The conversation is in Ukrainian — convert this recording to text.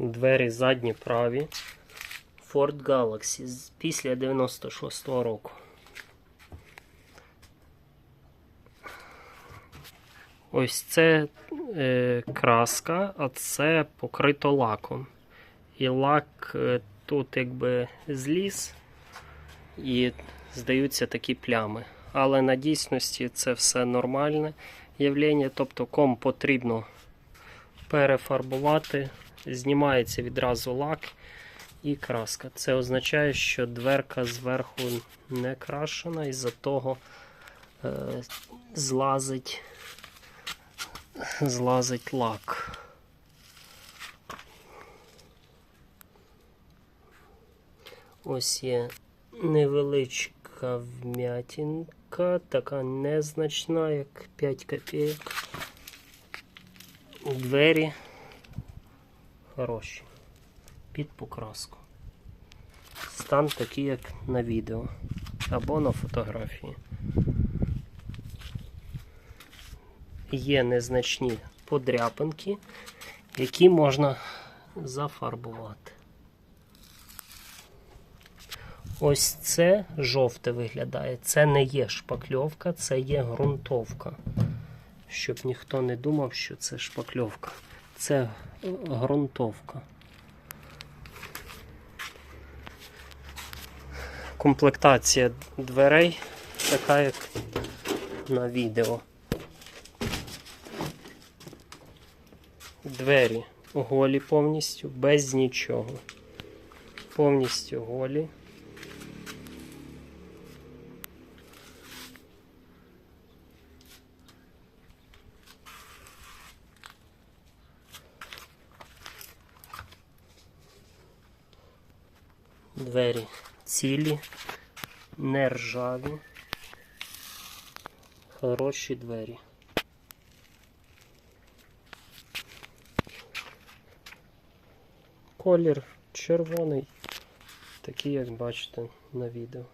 Двері задні праві. Ford Galaxy після 96-го року. Ось це е, краска, а це покрито лаком. І лак е, тут якби зліз, і здаються такі плями. Але на дійсності це все нормальне явлення. Тобто ком потрібно перефарбувати, знімається відразу лак і краска. Це означає, що дверка зверху не крашена, і за того е, злазить, злазить лак. Ось є невеличка вмятинка, така незначна, як 5 копійок. Двері хороші. Під покраску. Стан такий, як на відео або на фотографії. Є незначні подряпинки, які можна зафарбувати. Ось це жовте виглядає. Це не є шпакльовка, це є ґрунтовка. Щоб ніхто не думав, що це шпакльовка. Це ґрунтовка. Комплектація дверей така, як на відео. Двері голі повністю, без нічого. Повністю голі. Двері цілі, не ржаві, хороші двері. Колір червоний, такий, як бачите на відео.